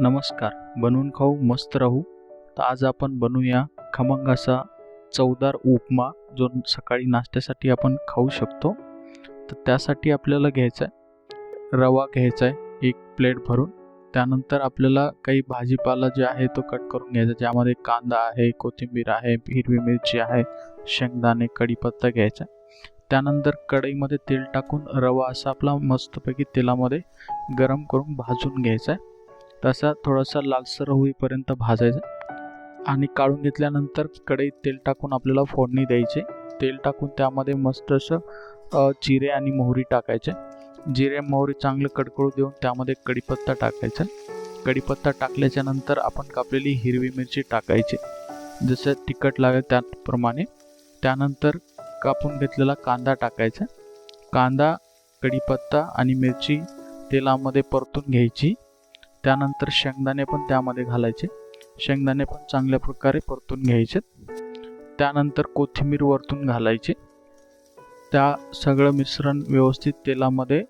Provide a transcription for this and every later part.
नमस्कार. बनवून खाऊ मस्त राहू. तर आज आपण बनवूया खमंगाचा चवदार उपमा जो सकाळी नाश्त्यासाठी आपण खाऊ शकतो. तर त्यासाठी आपल्याला घ्यायचा आहे रवा घ्यायचा आहे एक प्लेट भरून. त्यानंतर आपल्याला काही भाजीपाला जे आहे तो कट करून घ्यायचा ज्यामध्ये कांदा आहे कोथिंबीर आहे हिरवी मिरची आहे शेंगदाणे कढीपत्ता घ्यायचा. त्यानंतर कढईमध्ये तेल टाकून रवा असा आपला मस्तपैकी तेलामध्ये गरम करून भाजून घ्यायचा आहे. तसा थोडासा लालसर होईपर्यंत भाजायचा आणि काढून घेतल्यानंतर कढईत तेल टाकून आपल्याला फोडणी द्यायची. तेल टाकून त्यामध्ये मस्त असं जिरे आणि मोहरी टाकायचे. जिरे मोहरी चांगलं कडकडू देऊन त्यामध्ये कढीपत्ता टाकायचा. कढीपत्ता टाकल्याच्या नंतर आपण कापलेली हिरवी मिरची टाकायची. जसं तिखट लागेल त्याप्रमाणे. त्यानंतर कापून घेतलेला कांदा टाकायचा. कांदा कढीपत्ता आणि मिरची तेलामध्ये परतून घ्यायची. त्यानंतर शेंगदाणे पण त्यामध्ये घालायचे. शेंगदाणे पण चांगल्या प्रकारे परतून घ्यायचे. त्यानंतर कोथिंबीर वरतून घालायची. त्या सगळं मिश्रण व्यवस्थित तेलामध्ये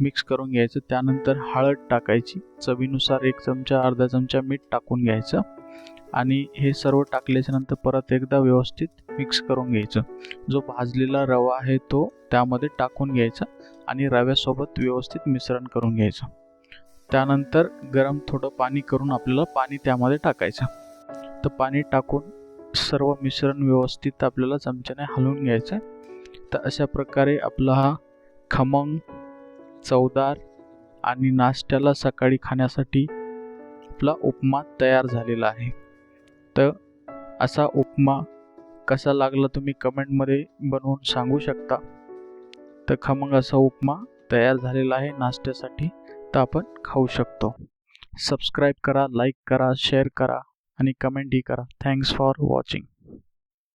मिक्स करून घ्यायचं. त्यानंतर हळद टाकायची. चवीनुसार एक चमचा अर्धा चमचा मीठ टाकून घ्यायचं. आणि हे सर्व टाकल्याच्या नंतर परत एकदा व्यवस्थित मिक्स करून घ्यायचं. जो भाजलेला रवा आहे तो त्यामध्ये टाकून घ्यायचा आणि रव्यासोबत व्यवस्थित मिश्रण करून घ्यायचं. त्यानंतर गरम थोडं पाणी करून आपल्याला पाणी त्यामध्ये टाकायचं. तर पाणी टाकून सर्व मिश्रण व्यवस्थित आपल्याला चमच्याने हलवून घ्यायचं. तर अशा प्रकारे आपला हा खमंग चवदार आणि नाश्त्याला सकाळी खाण्यासाठी आपला उपमा तयार झालेला आहे. तर असा उपमा कसा लागला तुम्ही कमेंटमध्ये बनवून सांगू शकता. तर खमंग असा उपमा तयार झालेला आहे नाश्त्यासाठी. फक्त आपण खाऊ शकतो. सबस्क्राईब करा लाईक करा शेअर करा आणि कमेंटही करा. Thanks for watching